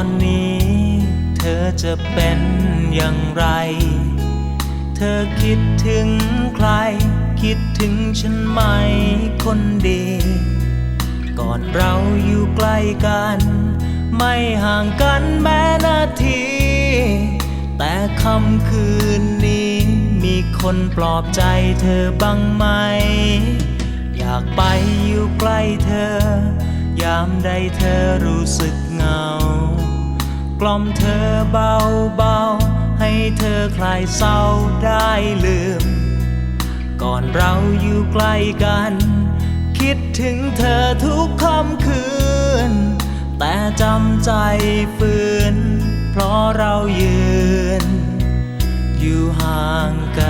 อนนี้ เธอจะเป็นอย่างไร เธอคิดถึงใคร คิดถึงฉันไหมคนดี ก่อนเราอยู่ใกล้กัน ไม่ห่างกันแม้นาที แต่ค่ำคืนนี้ มีคนปลอบใจเธอบ้างไหม อยากไปอยู่ใกล้เธอามใดเธอรู้สึกเหงา กล่อมเธอเบาๆให้เธอคลายเศร้าได้ลืม ก่อนเราอยู่ใกล้กัน คิดถึงเธอทุกค่ำคืน แต่จำใจฝืน เพราะเรายืน อยู่ห่างกัน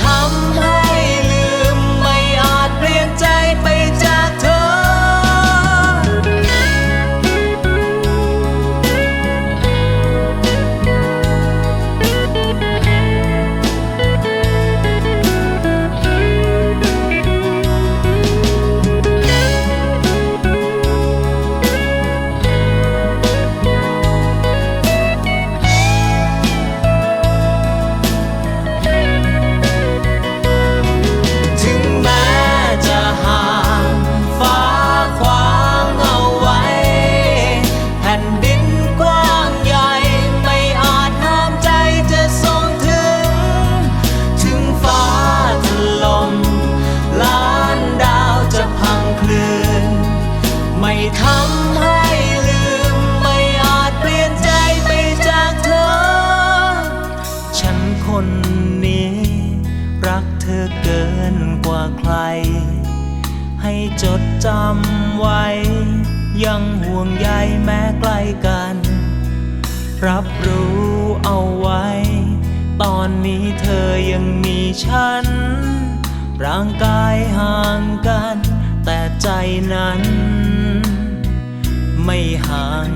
ทำให้ ทำให้ลืมไม่อาจเปลี่ยนใจไปจากเธอ ฉันคนนี้ รักเธอเกินกว่าใคร ให้จดจำไว้ ยังห่วงใยแม้ใกล้กัน รับรู้เอาไว้ ตอนนี้เธอยังมีฉัน ร่างกายห่างกัน แต่ใจนั้น ไม่ห่าง